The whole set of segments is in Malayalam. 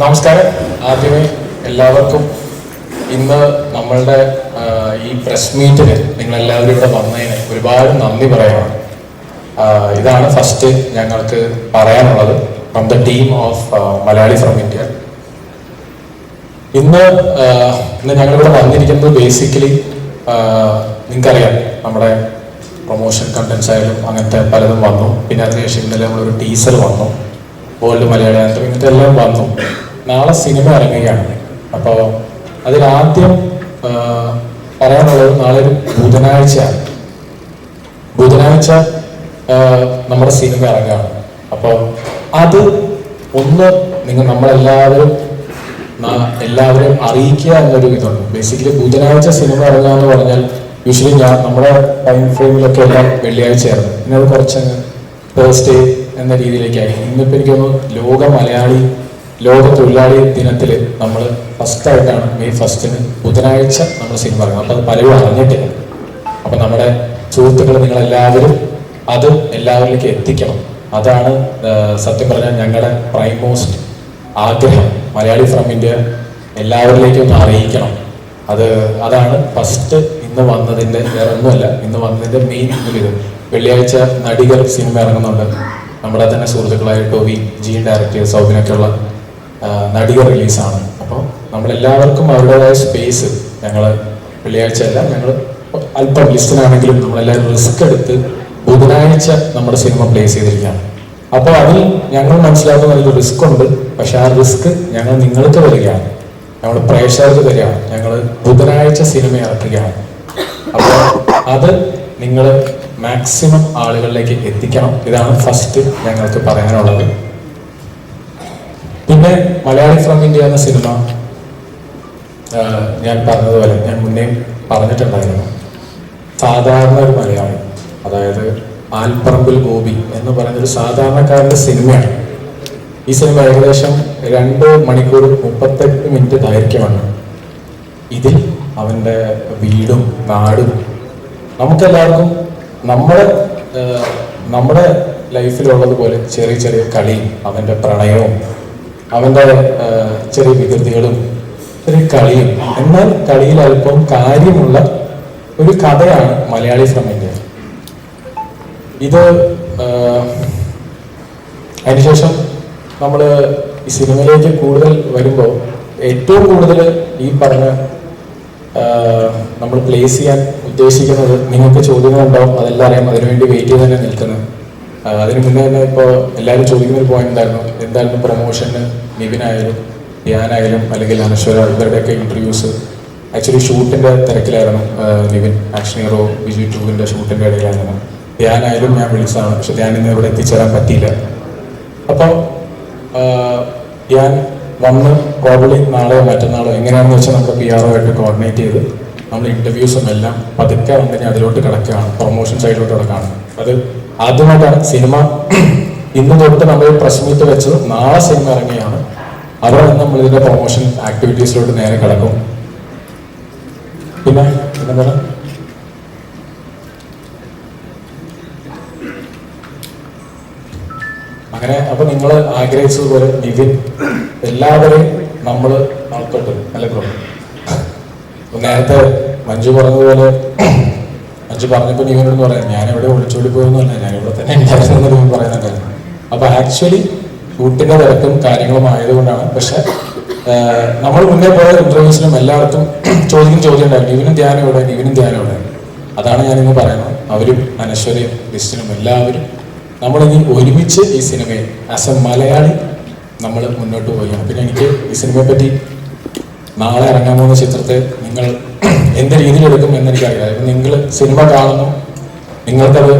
നമസ്കാരം. ആദ്യമേ എല്ലാവർക്കും ഇന്ന് നമ്മളുടെ ഈ പ്രസ് മീറ്റിന് നിങ്ങൾ എല്ലാവരും ഇവിടെ വന്നതിന് ഒരുപാട് നന്ദി പറയണം ഇതാണ് ഫസ്റ്റ് ഞങ്ങൾക്ക് പറയാനുള്ളത് from the team of Malayali from India ഇന്ന് ഇന്ന് ഞങ്ങളിവിടെ വന്നിരിക്കുന്നത് ബേസിക്കലി നിങ്ങൾക്കറിയാം നമ്മുടെ പ്രൊമോഷൻ കണ്ടൻസ് ആയാലും അങ്ങനത്തെ പലതും വന്നു. പിന്നെ അതിനുശേഷം ഇന്നലെ നമ്മളൊരു ടീസർ വന്നു. വേൾഡ് മലയാളി ആയാലും ഇങ്ങനത്തെ എല്ലാം വന്നു. നാളെ സിനിമ ഇറങ്ങുകയാണ്. അപ്പോൾ അതിലാദ്യം പറയാനുള്ളത് നാളെ ഒരു ബുധനാഴ്ചയാണ്. ബുധനാഴ്ച നമ്മുടെ സിനിമ ഇറങ്ങുകയാണ്. അപ്പോൾ അത് ഒന്ന് നിങ്ങൾ നമ്മളെല്ലാവരും എല്ലാവരും അറിയിക്കുക എന്നൊരു ഇതുണ്ട്. ബേസിക്കലി ബുധനാഴ്ച സിനിമ ഇറങ്ങുക എന്ന് പറഞ്ഞാൽ യൂഷ്വലി ഞാൻ നമ്മുടെ ടൈം ഫ്രെയിമിലൊക്കെ എല്ലാം വെള്ളിയാഴ്ചയായിരുന്നു പിന്നെ അത് കുറച്ചങ്ങ് തേഴ്സ്ഡേ എന്ന രീതിയിലേക്കായി. ഇന്നിപ്പോൾ എനിക്കൊന്ന് ലോക മലയാളി ലോക തൊഴിലാളി ദിനത്തിൽ നമ്മൾ ഫസ്റ്റായിട്ടാണ് മെയ് ഫസ്റ്റിന് ബുധനാഴ്ച നമ്മൾ സിനിമ ഇറങ്ങുന്നത് അപ്പോൾ അത് പലരും അറിഞ്ഞിട്ടില്ല. അപ്പോൾ നമ്മുടെ സുഹൃത്തുക്കൾ നിങ്ങളെല്ലാവരും അത് എല്ലാവരിലേക്ക് എത്തിക്കണം. അതാണ് സത്യം പറഞ്ഞാൽ ഞങ്ങളുടെ പ്രൈം മോസ്റ്റ് ആഗ്രഹം. മലയാളി ഫ്രം ഇന്ത്യ എല്ലാവരിലേക്കും ഒന്ന് അറിയിക്കണം. അത് അതാണ് ഫസ്റ്റ് ഇന്ന് വന്നതിന്റെ വേറെ ഒന്നുമല്ല ഇന്ന് വന്നതിന്റെ മെയിൻ ഇത്. വെള്ളിയാഴ്ച നടികർ സിനിമ ഇറങ്ങുന്നുണ്ട്. നമ്മുടെ തന്നെ സുഹൃത്തുക്കളായ ടോവി ജീൻ ഡയറക്ടർ സൗബിനൊക്കെയുള്ള ആ, നടികർ റിലീസാണ്. അപ്പോൾ നമ്മളെല്ലാവർക്കും അവരുടേതായ സ്പേസ് ഞങ്ങൾ വെള്ളിയാഴ്ച അല്ല ഞങ്ങൾ അല്പം ലിസ്റ്റിനാണെങ്കിലും നമ്മളെല്ലാവരും റിസ്ക് എടുത്ത് ബുധനാഴ്ച നമ്മുടെ സിനിമ പ്ലേസ് ചെയ്തിരിക്കുകയാണ്. അപ്പോൾ അതിൽ ഞങ്ങൾ മനസ്സിലാക്കുന്ന ഒരു റിസ്ക് ഉണ്ട്. പക്ഷെ ആ റിസ്ക് ഞങ്ങൾ നിങ്ങൾക്ക് തരികയാണ്. ഞങ്ങൾ പ്രേക്ഷകർക്ക് തരികയാണ്. ഞങ്ങൾ ബുധനാഴ്ച സിനിമ ഇറക്കുകയാണ്. അപ്പോൾ അത് നിങ്ങൾ മാക്സിമം ആളുകളിലേക്ക് എത്തിക്കണം. ഇതാണ് ഫസ്റ്റ് ഞങ്ങൾക്ക് പറയാനുള്ളത്. പിന്നെ മലയാളി ഫ്രം ഇന്ത്യ എന്ന സിനിമ ഞാൻ പറഞ്ഞതുപോലെ ഞാൻ മുന്നേ പറഞ്ഞിട്ടുണ്ടായിരുന്നു. സാധാരണ ഒരു മലയാളി അതായത് ആൽപ്പറമ്പിൽ ഗോപി എന്ന് പറയുന്നൊരു സാധാരണക്കാരന്റെ സിനിമയാണ് ഈ സിനിമ ഏകദേശം രണ്ട് മണിക്കൂർ മുപ്പത്തെട്ട് മിനിറ്റ് ദൈർഘ്യമാണ്. ഇതിൽ അവന്റെ വീടും നാടും നമുക്കെല്ലാവർക്കും നമ്മുടെ നമ്മുടെ ലൈഫിലുള്ളതുപോലെ ചെറിയ ചെറിയ കളി അവന്റെ പ്രണയവും അവന്റെ ചെറിയ വികൃതികളും ചെറിയ കളിയും. എന്നാൽ കളിയിൽ അല്പം കാര്യമുള്ള ഒരു കഥയാണ് മലയാളി ഫ്രം ഇത് അതിനുശേഷം നമ്മൾ ഈ സിനിമയിലേക്ക് കൂടുതൽ വരുമ്പോൾ ഏറ്റവും കൂടുതൽ ഈ പറഞ്ഞ നമ്മൾ പ്ലേസ് ചെയ്യാൻ ഉദ്ദേശിക്കുന്നത് നിങ്ങൾക്ക് ചോദ്യങ്ങളുണ്ടാവും അതെല്ലാം അറിയാം. അതിനുവേണ്ടി വെയിറ്റ് ചെയ്ത് തന്നെ നിൽക്കുന്നത്. അതിന് മുന്നേ തന്നെ ഇപ്പോൾ എല്ലാവരും ചോദിക്കുന്ന ഒരു പോയിന്റ് ഉണ്ടായിരുന്നു എന്തായിരുന്നു പ്രൊമോഷന് നിവിനായാലും ധ്യാനായാലും അല്ലെങ്കിൽ അനശ്വര ഇവരുടെയൊക്കെ ഇന്റർവ്യൂസ് ആക്ച്വലി ഷൂട്ടിന്റെ തിരക്കിലായിരുന്നു നിവിൻ ആക്ഷൻ ഹീറോ ബിജു ടൂവിന്റെ ഷൂട്ടിന്റെ ഇടയിലായിരുന്നു. ധ്യാനായാലും ഞാൻ വിളിച്ചതാണ് പക്ഷെ ധ്യാൻ ഇന്ന് ഇവിടെ എത്തിച്ചേരാൻ പറ്റിയില്ല. അപ്പോൾ ഞാൻ വന്ന് പ്രോബ്ലി നാളെയോ മറ്റന്നാളോ എങ്ങനെയാണെന്ന് വെച്ചാൽ നമ്മുടെ പി ആർ ആയിട്ട് കോർഡിനേറ്റ് ചെയ്ത് നമ്മൾ ഇന്റർവ്യൂസും എല്ലാം പതുക്കെ വന്ന് ഞാൻ അതിലോട്ട് കിടക്കുകയാണ് പ്രൊമോഷൻ സൈഡിലോട്ട് കിടക്കുകയാണ്. അത് ആദ്യമായിട്ടാണ് സിനിമ. ഇന്ന് തൊട്ട് നമ്മൾ മീറ്റ് വെച്ചത് നാളെ സിനിമ ഇറങ്ങിയാണ്. അവിടെ നിന്ന് നമ്മൾ ഇതിന്റെ പ്രൊമോഷൻ ആക്ടിവിറ്റീസിലോട്ട് നേരെ കിടക്കും. പിന്നെ എന്താ അങ്ങനെ അപ്പൊ നിങ്ങൾ ആഗ്രഹിച്ചതുപോലെ നിവിൻ എല്ലാവരെയും നമ്മൾ ഉൾപ്പെട്ടു അല്ലെ നേരത്തെ മഞ്ജു പറഞ്ഞതുപോലെ മഞ്ജു പറഞ്ഞപ്പോ ഇവനോട് പറയാം ഞാൻ എവിടെ ഒളിച്ചോടി പോയൊന്നുമല്ല ഞാൻ ഇവിടെ തന്നെ ഉണ്ടായിരുന്നു നിവിൻ പറയുന്നുണ്ടായിരുന്നു അപ്പൊ ആക്ച്വലി ഷൂട്ടിന്റെ തിരക്കും കാര്യങ്ങളും ആയതുകൊണ്ടാണ്. പക്ഷെ നമ്മൾ മുന്നേ പോയ ഇന്റർവ്യൂസിലും എല്ലായിടത്തും ചോദിക്കുന്ന ചോദ്യം ഉണ്ടായിരുന്നു ഇവനും ധ്യാനം എവിടെ? ഇവനും ധ്യാനം എവിടെ? അതാണ് ഞാൻ ഇന്ന് പറയുന്നത്. അവരും അനശ്വരയും ലിസ്റ്റിനും എല്ലാവരും നമ്മളിനി ഒരുമിച്ച് ഈ സിനിമയെ ആസ് എ മലയാളി നമ്മൾ മുന്നോട്ട് പോവുകയാണ്. പിന്നെ എനിക്ക് ഈ സിനിമയെ പറ്റി നാളെ ഇറങ്ങാൻ പോകുന്ന ചിത്രത്തെ നിങ്ങൾ എന്ത് രീതിയിൽ എടുക്കും എന്ന് എനിക്കറിയാം ഇപ്പം നിങ്ങൾ സിനിമ കാണുന്നു നിങ്ങൾക്കത്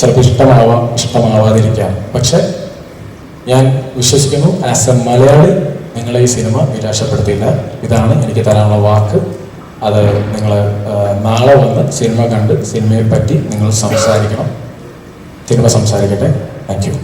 ചിലപ്പോൾ ഇഷ്ടമാവാം ഇഷ്ടമാവാതിരിക്കാം. പക്ഷെ ഞാൻ വിശ്വസിക്കുന്നു ആസ് എ മലയാളി നിങ്ങളെ ഈ സിനിമ നിരാശപ്പെടുത്തിയില്ല. ഇതാണ് എനിക്ക് തരാനുള്ള വാക്ക്. അത് നിങ്ങൾ നാളെ വന്ന് സിനിമ കണ്ട് സിനിമയെ പറ്റി നിങ്ങൾ സംസാരിക്കണം. സിനിമ സംസാരിക്കട്ടെ. Thank you